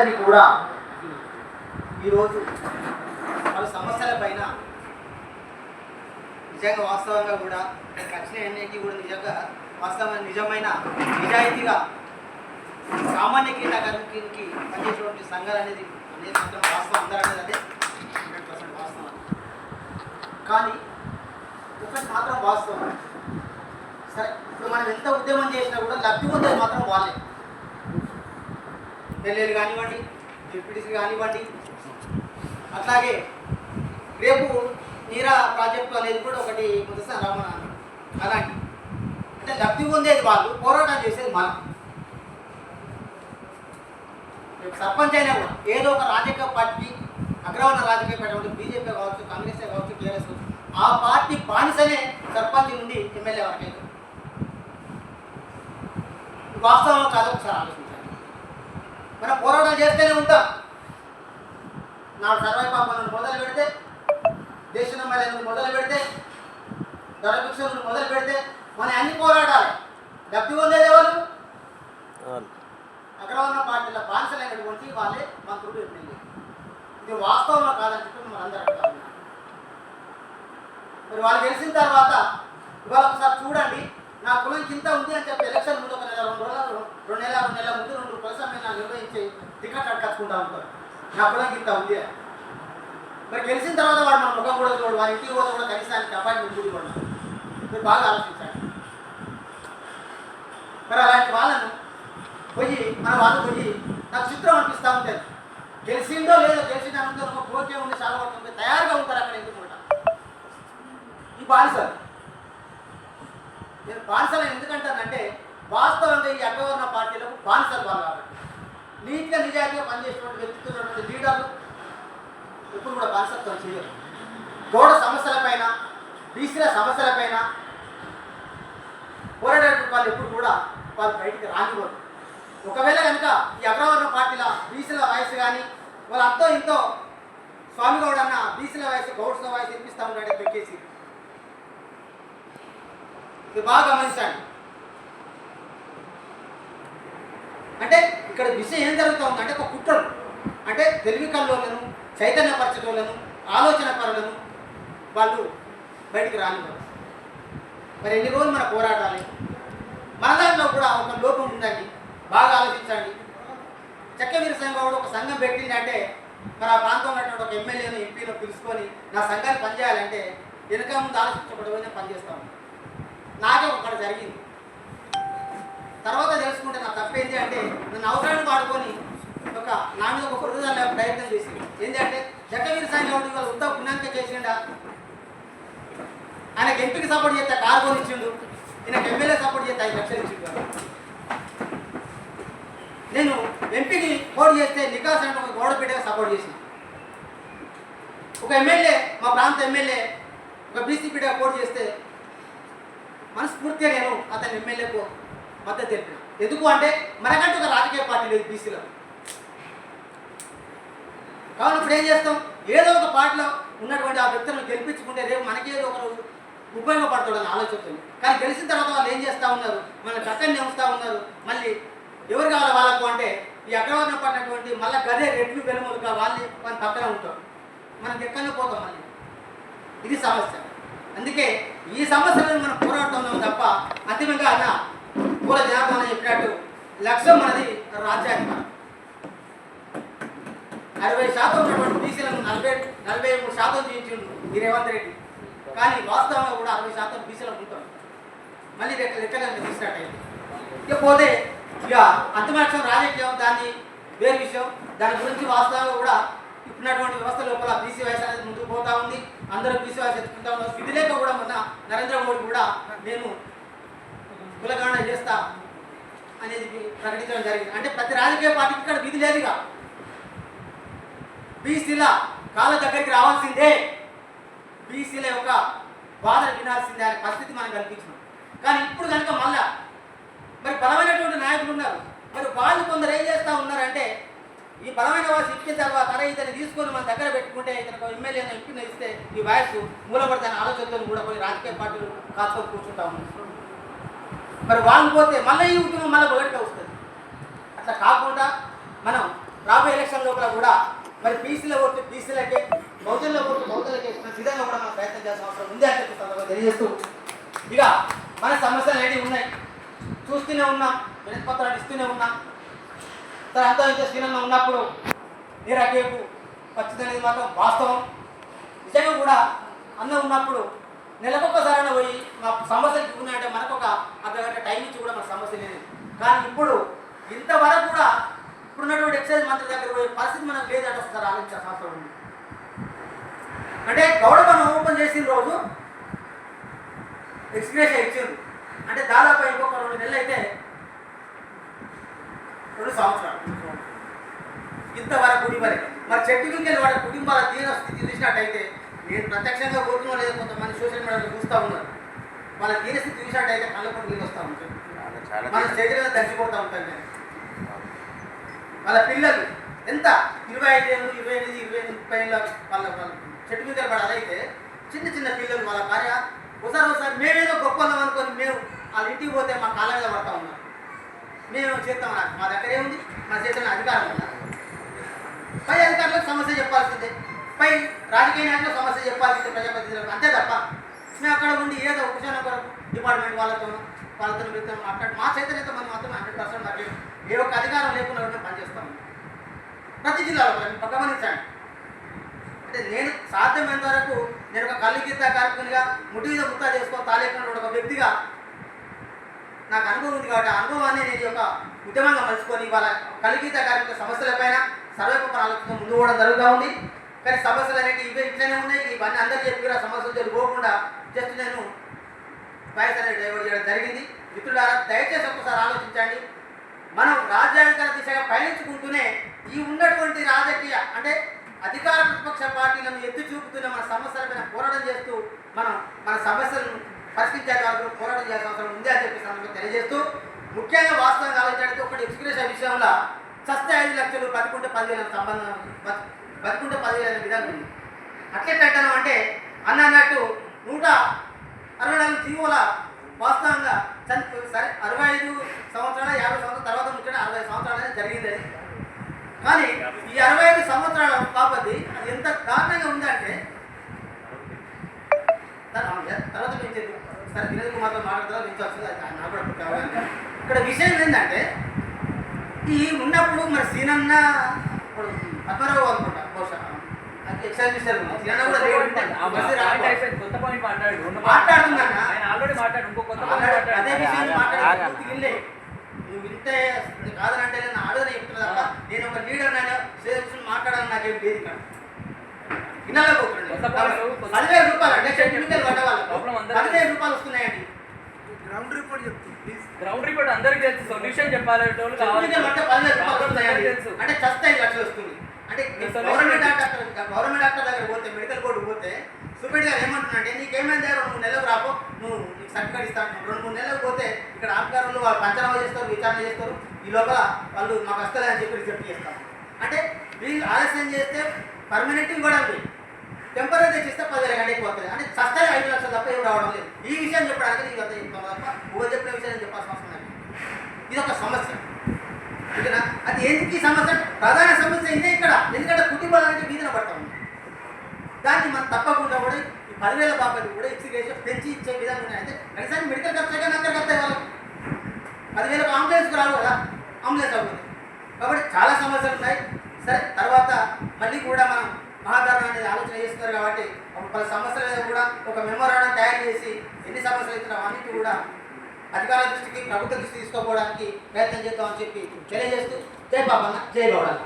అందరినీ కూడా ఈరోజు వాళ్ళ సమస్యల పైన నిజంగా వాస్తవంగా కూడా ఖచ్చితమైనకి కూడా నిజంగా వాస్తవమైన నిజమైన నిజాయితీగా సామాన్య క్రీడాకారునికి పనిచేసేటువంటి సంఘాలు అనేది అనేది మాత్రం వాస్తవం అందరూ అనేది అదే హండ్రెడ్ పర్సెంట్ వాస్తవం. కానీ ఒకటి మాత్రం వాస్తవం. సరే ఇప్పుడు మనం ఎంత ఉద్యమం చేసినా కూడా లబ్ధి పొందేది మాత్రం వాళ్ళే. ఎల్ఏలు కానివ్వండి డిప్యూటీసీ కానివ్వండి. అట్లాగే రేపు నీరా ప్రాజెక్టు అనేది కూడా ఒకటి ముందుసారి రమణ అలాంటి. అంటే లబ్ధి పొందేది వాళ్ళు పోరాటం చేసేది మనం. సర్పంచ్ అయినా కూడా ఏదో ఒక రాజకీయ పార్టీ అగ్రవర్ణ రాజకీయ పార్టీ బీజేపీ కావచ్చు కాంగ్రెస్ కావచ్చు టీఆర్ఎస్ కావచ్చు, ఆ పార్టీ బానిసనే సర్పంచ్ నుండి ఎమ్మెల్యే వరకు వాస్తవం కాదు ఒకసారి ఆలోచించాలి మనం పోరాటం చేస్తూనే ఉంటాం. నాడు సర్వై పాపను మొదలు పెడితే దేశం మళ్ళీ మొదలు పెడితే ధరభిక్ష మొదలు పెడితే మన అన్ని పోరాటాలు. లబ్ధి పొందేది ఎవరు? అక్కడ ఉన్న పార్టీల బానిసలైనటువంటి వాళ్ళే మంత్రులు ఎమ్మెల్యే. ఇది వాస్తవంలో కాదని చెప్పి మనం అందరూ మరి వాళ్ళు గెలిచిన తర్వాత ఇవాళ ఒకసారి చూడండి నా కులం కింద ఉంది అని చెప్పి ఎలక్షన్ ముందు ఒక నెల రెండు నెలల రెండు నెలల ముందు రెండు కుల సమ్మేళనాలు నిర్వహించి టికెట్ అడగచ్చుకుంటా ఉంటారు నా పొలం ఇంత ఉంది. మరి గెలిచిన తర్వాత వాడు మన ముఖం కూడా చూడు వారి ఇంటికి పోతే కూడా కనీసానికి అపాయింట్మెంట్ కూడా ఇవ్వడం మీరు బాగా ఆలోచించాలి. మరి అలాంటి వాళ్ళను పోయి మన వాళ్ళు పోయి నాకు చిత్రం అనిపిస్తూ ఉంటుంది గెలిచిందో లేదో గెలిచిన అనంతరం ఒక కోరిక ఉంది చాలా పడుతుంది తయారుగా ఉంటారు అక్కడ ఎందుకు కూడా ఈ బానిసలు. నేను బానిసలు ఎందుకంటానంటే వాస్తవంగా ఈ అగ్రవర్ణ పార్టీలకు బానిసలు వాళ్ళు కాబట్టి. నీట్గా నిజాయితీగా పనిచేసినటువంటి వ్యక్తిత్వటువంటి లీడర్లు ఇప్పుడు కూడా బానిసత్వం చేయరు. గోడ సమస్యలపైన బీసీల సమస్యలపైన పోరాడేటువంటి వాళ్ళు ఎప్పుడు కూడా వాళ్ళు బయటికి రానివ్వరు. ఒకవేళ కనుక ఈ అగ్రవర్ణ పార్టీల బీసీల వయసు కానీ వాళ్ళు అంతో ఇంతో స్వామిగౌడ్ అన్న బీసీల వయసు గౌడ్స్ల వయసు ఇప్పిస్తా ఉన్నాడు పెట్టేసి ఇది బాగా గమనించండి. అంటే ఇక్కడ విషయం ఏం జరుగుతుంది అంటే ఒక కుట్రలు. అంటే తెలివి కల్లోలను చైతన్యపరచటోళ్ళను ఆలోచన పరులను వాళ్ళు బయటికి రానివ్వరు. మరి ఎన్ని రోజులు మన పోరాటాలి మన దాంట్లో కూడా ఒక లోపం ఉందండి. బాగా ఆలోచించండి. చక్కవీర సంఘం ఒక సంఘం పెట్టిందంటే మరి ఆ ప్రాంతంలో ఉన్నటువంటి ఒక ఎమ్మెల్యేను ఎంపీను పిలుచుకొని నా సంఘాన్ని పనిచేయాలంటే వెనుక ముందు ఆలోచించకపోతే పనిచేస్తాను నాకే ఒకటి జరిగింది. తర్వాత తెలుసుకుంటే నా తప్పేంటి అంటే నన్ను అవసరాన్ని వాడుకొని ఒక నా మీద ఒక వృద్ధుల ప్రయత్నం చేసి. ఏంటి అంటే జక్కవీర సాయి గౌడ్ ఇవాళ ఉత్తమ పుణ్యానికి చేసిండా? ఆయనకు ఎంపీకి సపోర్ట్ చేస్తే కారు కొని ఇచ్చిండు ఎమ్మెల్యే సపోర్ట్ చేస్తే ఐదు లక్షలు ఇచ్చిండు నేను ఎంపీకి పోటీ చేస్తే నికాస్ అంటే ఒక గోడపేటగా సపోర్ట్ చేసిన. ఒక ఎమ్మెల్యే మా ప్రాంత ఎమ్మెల్యే ఒక బీసీపీగా పోటీ చేస్తే మనస్ఫూర్తిగా నేను అతని ఎమ్మెల్యేకు మద్దతు తెలిపిన. ఎందుకు అంటే మనకంటూ ఒక రాజకీయ పార్టీ లేదు బీసీలో కావున ఇప్పుడు ఏం చేస్తాం? ఏదో ఒక పార్టీలో ఉన్నటువంటి ఆ వ్యక్తులను గెలిపించుకుంటే రేపు మనకేదో ఏదో ఒక రోజు ఉపయోగపడతాడని ఆలోచిస్తుంది కానీ గెలిచిన తర్వాత వాళ్ళు ఏం చేస్తూ ఉన్నారు? మన చక్కని నెంపుతూ ఉన్నారు. మళ్ళీ ఎవరు కావాలి వాళ్ళకు అంటే ఈ అగ్రవర్ణ పడినటువంటి మళ్ళీ గదే రెడ్లు వెలుములుగా వాళ్ళు మన పక్కన ఉంటారు. మనం ఎక్కడనే పోతాం మళ్ళీ. ఇది సమస్య. అందుకే ఈ సమస్యలను మనం పోరాడుతున్నాం తప్ప అంతిమంగా అన్న పూల జనాభా చెప్పినట్టు లక్ష్యం మనది రాజ్యాంగం. అరవై శాతం ఉన్నటువంటి బీసీలను నలభై నలభై మూడు శాతం చేయించిండు ఈ రేవంత్ రెడ్డి. కానీ వాస్తవంగా కూడా అరవై శాతం బీసీలకు ఉంటాం. మళ్ళీ లెక్క లెక్కలను తీసుకున్నట్టయింది ఇకపోతే ఇక అంతిమక్షం రాజకీయం దాన్ని వేరే విషయం. దాని గురించి వాస్తవంగా కూడా ఇప్పుడున్నటువంటి వ్యవస్థ లోపల బీసీ వయసు అనేది ముందుకు పోతా ఉంది. అందరూ బీసీ వయసు ఎత్తుకుంటా ఉన్నారు. స్థితి లేక కూడా మొన్న నరేంద్ర మోడీ కూడా నేను కులగణన చేస్తా అనేది ప్రకటించడం జరిగింది. అంటే ప్రతి రాజకీయ పార్టీకి ఇక్కడ విధి లేదుగా. బీసీల కాళ్ళ దగ్గరికి రావాల్సిందే. బీసీల యొక్క బాధలు వినాల్సిందే అనే పరిస్థితి మనం కల్పించినాం కానీ ఇప్పుడు కనుక మళ్ళా మరి బలమైనటువంటి నాయకులు ఉన్నారు. మరి వాళ్ళు కొందరు ఏం చేస్తూ ఉన్నారంటే ఈ బలమైన వాసు ఇచ్చిన తర్వాత అరే ఇతను తీసుకొని మన దగ్గర పెట్టుకుంటే ఇతను ఎమ్మెల్యేను ఎంపీని ఇస్తే ఈ వయస్సు మూలపడతాయి ఆలోచనతో కూడా కొన్ని రాజకీయ పార్టీలు కాచుకొని కూర్చుంటా ఉన్నారు. మరి వాళ్ళు పోతే మళ్ళీ ఈ ఉద్యమం మళ్ళీ బయటకు వస్తుంది. అట్లా కాకుండా మనం రాబోయే ఎలక్షన్ లోపల కూడా మరి బీసీల ఓటు బీసీలకే బహుజనుల ఓటు బహుజనులకే ఇస్తున్న చేయాల్సిన అవసరం ఉంది అని చెప్పి సందర్భంగా తెలియజేస్తూ ఇక మన సమస్యలు అనేవి ఉన్నాయి. చూస్తూనే ఉన్నాం వినతి పత్రాలు ఇస్తూనే ఉన్నాం. తన అంతా ఇంత శ్రీరంగం ఉన్నప్పుడు నీరాకేపు ఖచ్చితంగా అనేది మాత్రం వాస్తవం. నిజంగా కూడా అన్న ఉన్నప్పుడు నెలకొకసారైనా పోయి మా సమస్యలు ఉన్నాయంటే మనకు ఒక అర్ధగంట టైం ఇచ్చి కూడా మన సమస్య లేదు. కానీ ఇప్పుడు ఇంతవరకు కూడా ఇప్పుడున్నటువంటి ఎక్సైజ్ మంత్రి దగ్గర పోయే పరిస్థితి మనకు లేదంటే సార్ ఆలోచించాల్సిన అవసరం ఉంది. అంటే మనం ఓపెన్ చేసిన రోజు ఎక్స్గ్రేషన్ ఇచ్చింది అంటే దాదాపు ఇంకొక రెండు నెలలు అయితే రెండు సంవత్సరాలు ఇంతవరకు ఇవ్వలేదు. మరి చెట్టు కింద వాళ్ళ కుటుంబాల దీన స్థితి చూసినట్టయితే నేను ప్రత్యక్షంగా పోతున్నా లేదా కొంతమంది సోషల్ మీడియాలో చూస్తూ ఉన్నారు. వాళ్ళ దీన స్థితి చూసినట్టయితే కళ్ళప్పుడు నీళ్ళు వస్తూ ఉంటాయి. మన శరీరం తగ్గిపోతూ ఉంటాయి నేను వాళ్ళ పిల్లలు ఎంత? ఇరవై ఐదు ఏళ్ళు ఇరవై ఎనిమిది ఇరవై ఎనిమిది ముప్పై ఏళ్ళ వాళ్ళ వాళ్ళ చెట్టు మీద పడాలైతే చిన్న చిన్న పిల్లలు వాళ్ళ భార్య ఒకసారి ఒకసారి మేమేదో గొప్ప ఉన్నాం అనుకొని మేము వాళ్ళ ఇంటికి పోతే మా కాళ్ళ మీద పడతా ఉన్నాం. మేము చేస్తాం. మా దగ్గర ఏముంది? మా చేతుల్లో అధికారం ఉందా? పై అధికారులకు సమస్య చెప్పాల్సిందే. పై రాజకీయ నాయకుల సమస్య చెప్పాల్సిందే ప్రజాప్రతినిధులకు అంతే తప్ప. మేము అక్కడ ఉండి ఏదో ఉపశమనం కొరకు డిపార్ట్మెంట్ వాళ్ళతో వాళ్ళతో వీళ్ళతో మాట్లాడి మా చైతన్యత మనం మాత్రం హండ్రెడ్ పర్సెంట్ నాకు ఏ ఒక్క అధికారం లేకుండా మేము పనిచేస్తాము ప్రతి జిల్లాలో కూడా గమనించండి. అంటే నేను సాధ్యమైనంత వరకు నేను ఒక కళ్ళు గీత కార్యక్రమంగా ముట్టి మీద ముత్తా చేసుకో తాలేకుండా ఒక వ్యక్తిగా నాకు అనుభవం ఉంది కాబట్టి ఆ అనుభవాన్ని నేను ఒక ఉద్యమంగా మలుచుకొని వాళ్ళ కలిగీత కార్యక్రమ సమస్యలపైన సర్వేపరాలతో ముందు కూడా జరుగుతూ ఉంది. కానీ సమస్యలు అనేవి ఇవే ఇట్లనే ఉన్నాయి. ఇవన్నీ అందరికీ చెప్పి సమస్యలు జరిగిపోకుండా జస్ట్ నేను వాయిస్ అనేది డైవర్ట్ చేయడం జరిగింది. మిత్రులారా దయచేసి ఒకసారి ఆలోచించండి. మనం రాజ్యాంగ దిశగా పయనించుకుంటూనే ఈ ఉన్నటువంటి రాజకీయ అంటే అధికార ప్రతిపక్ష పార్టీలను ఎత్తి చూపుతున్న మన సమస్యలపైన పోరాటం చేస్తూ మనం మన సమస్యలను పరిష్కరించే వరకు పోరాటం చేయాల్సిన అవసరం ఉంది అని చెప్పి సందర్భంగా తెలియజేస్తూ ముఖ్యంగా వాస్తవంగా ఆలోచించడానికి ఒకటి ఎక్స్క్రేషన్ విషయంలో సస్తే ఐదు లక్షలు పదకొండు పదివేల సంబంధం బతుకుంటే పదివేల విధానం ఉంది అట్లే పెట్టడం అంటే అన్న అన్నట్టు నూట అరవై నాలుగు జీవోల వాస్తవంగా చని సరే అరవై ఐదు సంవత్సరాల యాభై సంవత్సరాల తర్వాత ముఖ్యంగా అరవై సంవత్సరాలు అనేది జరిగింది కానీ ఈ అరవై ఐదు సంవత్సరాల కాబట్టి అది ఎంత దారుణంగా ఉందంటే తర్వాత పెంచేది సరే వినోద్ కుమార్తో మాట్లాడతారా పెంచవచ్చు నాకు కూడా కావాలి. ఇక్కడ విషయం ఏంటంటే ఈ ఉన్నప్పుడు మరి సీనన్న ఇప్పుడు పద్మరావు అనుకుంటా బహుశా అది ఎక్సైజ్ ఉంది. సీనన్న కూడా అయిపోయింది. కొత్త పాయింట్ మాట్లాడు. రెండు మాట్లాడుతున్నానా? ఆయన ఆల్రెడీ మాట్లాడు. ఇంకో కొత్త పాయింట్ అదే మాట్లాడు. అదే విషయం ఆగండి. మాట్లాడే పూర్తి వినలే. నువ్వు వింటే కాదనంటే నేను ఆడదని చెప్తున్నా తప్ప నేను ఒక లీడర్ నేను సేల్స్ మాట్లాడాలని నాకేం లేదు ఇక్కడ పదివేల రూపాయలు అంటే టెక్నికల్ పడ్డ ప్రాబ్లం వాళ్ళకు అందరికీ. పదివేల రూపాయలు వస్తున్నాయండి గ్రౌండ్ రిపోర్ట్ చెప్తుంది గ్రౌండ్ రిపోర్ట్ అందరికి తెలుసు సొల్యూషన్ చెప్పాలి అంటే పదివేల రూపాయలు అంటే చస్తే ఐదు లక్షలు వస్తుంది అంటే గవర్నమెంట్? డాక్టర్ గవర్నమెంట్ డాక్టర్ దగ్గర పోతే మెడికల్ బోర్డు పోతే సూపరింట్ గారు ఏమంటున్నాడంటే నీకేమైంది రెండు మూడు నెలలకు రాపో నువ్వు నీకు సర్టిఫికేట్ ఇస్తాను రెండు మూడు నెలలకు పోతే ఇక్కడ ఆఫ్ఘాన్లు వాళ్ళు పంచనామా చేస్తారు విచారణ చేస్తారు ఈ లోపల వాళ్ళు మాకు వస్తుంది అని చెప్పి రిజెక్ట్ చేస్తారు. అంటే వీళ్ళు ఆలస్యం చేస్తే పర్మనెంట్ కూడా ఉంది టెంపరీ తెచ్చిస్తే పదివేల గంటకి పోతుంది. అంటే సస్తే ఐదు లక్షలు తప్ప ఏం రావడం లేదు. ఈ విషయం చెప్పడానికి నీకు అంత చెప్తాను తప్ప ఊరు చెప్పిన విషయం చెప్పాల్సిన అవసరం లేదు. ఇది ఒక సమస్య. అది ఎందుకు ఈ సమస్య? ప్రధాన సమస్య ఇదే ఇక్కడ. ఎందుకంటే కుటుంబాలు అంటే వీధిన పడతా ఉంది. దాన్ని మనం తప్పకుండా కూడా ఈ పదివేల బాబాలు కూడా ఎక్సిగేషన్ పెంచి ఇచ్చే విధానం ఉన్నాయి అంటే కనీసం మెడికల్ ఖర్చు అయితే అందరికి వస్తాయి వాళ్ళకి పదివేలకు అంబులెన్స్కి రావు కదా. అంబులెన్స్ అవుతుంది. కాబట్టి చాలా సమస్యలు ఉన్నాయి. సరే తర్వాత మళ్ళీ కూడా మనం మహాధరణ అనేది ఆలోచన చేస్తున్నారు కాబట్టి ఒక పలు సమస్యల మీద కూడా ఒక మెమోరాండం తయారు చేసి ఎన్ని సమస్యలు అయితే అన్నిటి కూడా అధికారుల దృష్టికి ప్రభుత్వ దృష్టి తీసుకోవడానికి ప్రయత్నం చేద్దామని చెప్పి తెలియజేస్తూ 再把把那再把了。